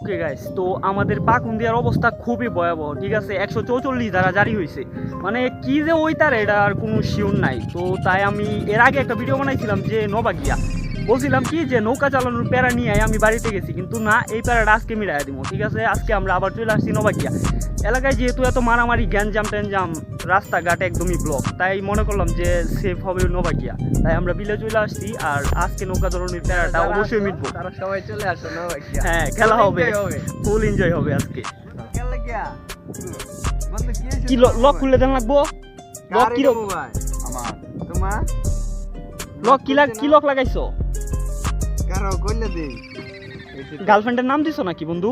Okay guys তো আমাদের পাকুন্দিয়ার অবস্থা খুবই ভয়াবহ ঠিক আছে? একশো চৌচল্লিশ ধারা জারি হয়েছে। মানে কি যে ওই তার এটা আর কোনো শিওর নাই। তো তাই আমি এর আগে একটা ভিডিও বানাইছিলাম যে নবাগিয়া। বলছিলাম কি যে নৌকা চালানোর প্যারা নিয়ে আমি বাড়িতে গেছি কিন্তু না এই প্যারাটা আজকে মিলাই দিব ঠিক আছে? আজকে আমরা আবার চলে আসছি নবাগিয়া। এলাকায় যেহেতু এত মারামারি গ্যাঞ্জাম ট্যাঞ্জাম রাস্তাঘাট একদমই ব্লক তাই মনে করলাম যে সেফ হবে নবাগিয়া। তাই আমরা বিলে চলে আসছি আর আজকে নৌকা ধরনের প্যারাটা অবশ্যই মিটবো। তারা সবাই চলে আসো না ভাই হ্যাঁ খেলা হবে। ফুল এনজয় হবে আজকে। খেলা কি লক খুললে দেন লাগবো? লক কি লক তোমার? লক কি লাগ কি লক লাগাইছো? কারও কইলে দেই গার্লফ্রেন্ডের নাম দিছো নাকি বন্ধু?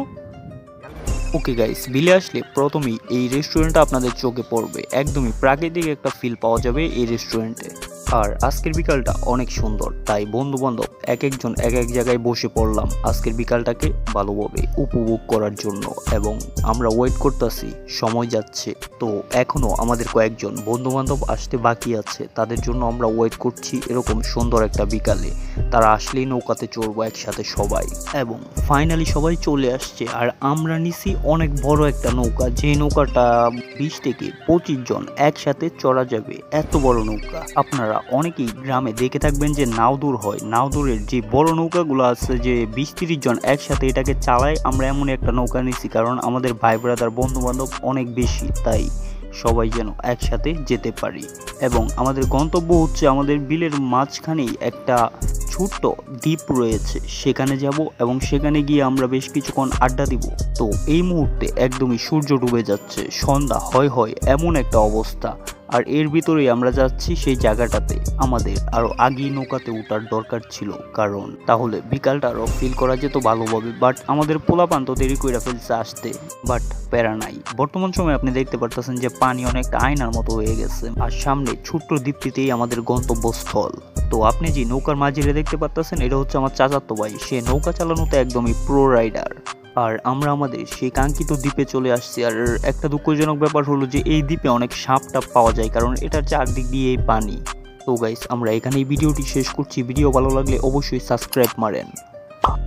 ওকে গাইস বিলে আসলে প্রথমেই এই রেস্টুরেন্টটা আপনাদের চোখে পড়বে। একদমই প্রাকৃতিক একটা ফিল পাওয়া যাবে এই রেস্টুরেন্টে আর আজকের বিকালটা অনেক সুন্দর, তাই বন্ধু বান্ধব এক একজন এক এক জায়গায় বসে পড়লাম আজকের বিকালটাকে ভালোভাবে উপভোগ করার জন্য এবং আমরা ওয়েট করতেছি, সময় যাচ্ছে। তো এখনও আমাদের কয়েকজন বন্ধু বান্ধব আসতে বাকি আছে, তাদের জন্য আমরা ওয়েট করছি এরকম সুন্দর একটা বিকালে। তারা আসলেই নৌকাতে চড়বো একসাথে সবাই। এবং ফাইনালি সবাই চলে আসছে, আর আমরা নিছি অনেক বড় একটা নৌকা, যে নৌকাটা বিশ থেকে পঁচিশ জন একসাথে চড়া যাবে, এত বড় নৌকা। আপনারা অনেকেই গ্রামে দেখে থাকবেন যে নাওদুর হয়। নাওদুরের যে বড় নৌকাগুলো আছে যে বিশ তিরিশ জন একসাথে এটাকে চালায়, আমরা এমন একটা নৌকা নিছি। কারণ আমাদের ভাই ব্রাদার বন্ধু বান্ধব অনেক বেশি, তাই সবাই যেন একসাথে যেতে পারি। এবং আমাদের গন্তব্য হচ্ছে আমাদের বিলের মাঝখানেই একটা ছোট্ট দ্বীপ রয়েছে। সেখানে যাব এবং সেখানে গিয়ে আমরা বেশ কিছুক্ষণ আড্ডা দিব। তো এই মুহূর্তে একদমই সূর্য ডুবে যাচ্ছে। সন্ধ্যা, হয় হয়, এমন একটা অবস্থা। আর এর ভিতরেই আমরা যাচ্ছি সেই জায়গাটাতে। আমাদের আরও আগেই নৌকাতে ওঠার দরকার ছিল, কারণ তাহলে বিকালটা আরও ফিল করা যেত ভালোভাবে বাট আমাদের পোলাপান তো দেরি করে ফেলছে আসতে বাট প্যারা নাই। বর্তমান সময়ে আপনি দেখতে পারতেছেন যে পানি অনেকটা আয়নার মতো হয়ে গেছে, আর সামনে ছোট্ট দ্বীপটিতেই আমাদের গন্তব্যস্থল। তো আপনি যে নৌকার মাঝিরে দেখতে পারতেছেন, এটা হচ্ছে আমার চাচাতো ভাই। সে নৌকা চালানোতে একদমই প্রো রাইডার আর আমরা আমাদের সেই কাঙ্ক্ষিত দ্বীপে চলে আসছি। আর একটা দুঃখজনক ব্যাপার হলো যে এই দ্বীপে অনেক সাপ টাপ পাওয়া যায়, কারণ এটার চারদিক দিয়ে পানি। তো গাইস আমরা এখানেই ভিডিওটি শেষ করছি। ভিডিও ভালো লাগলে অবশ্যই সাবস্ক্রাইব মারেন।